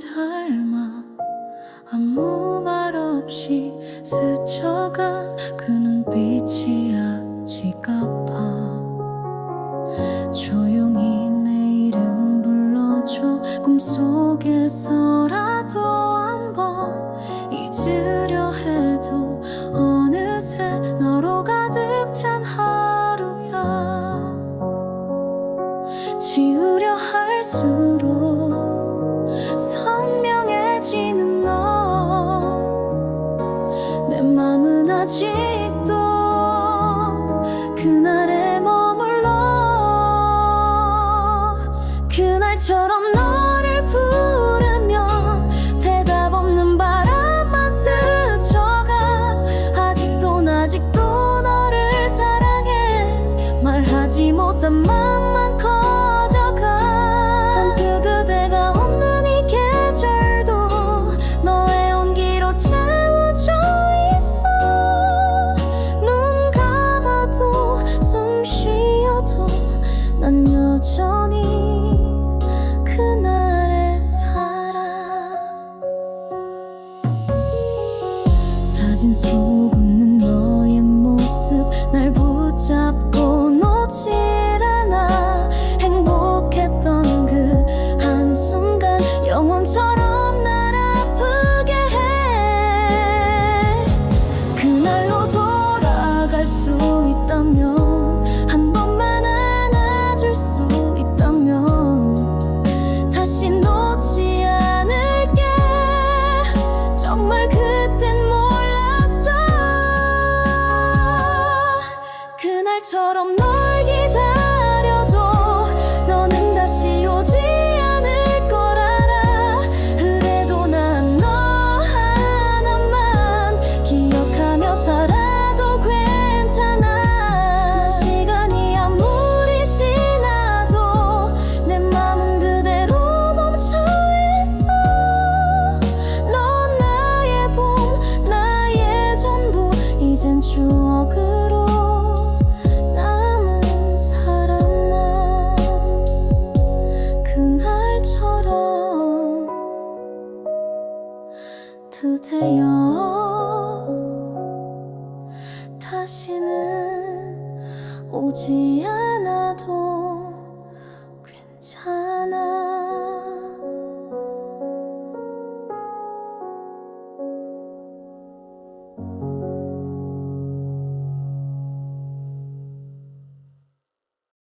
닮아 아무 말 없이 스쳐 속에서라도 한번 잊으려 해도 어느새 너로 가득 찬 하루야. 지우려 할수록 선명해지는 너. 내 맘은 아직도 그날에 머물러 그날처럼 못한 맘만 커져가. 그대가 없는 이 계절도 너의 온기로 채워져 있어. 눈 감아도 숨 쉬어도 난 여전히 그날의 사랑. 사진 속 웃는 너의 모습 날 붙잡고 놓질 영원처럼 날 아프게 해. 그날로 돌아갈 수 있다면 한 번만 안아줄 수 있다면 다시 놓지 않을게. 정말 그땐 몰랐어. 그날처럼 추억으로 남은 사람만 그날처럼 드세요. 다시는 오지 않아도 괜찮아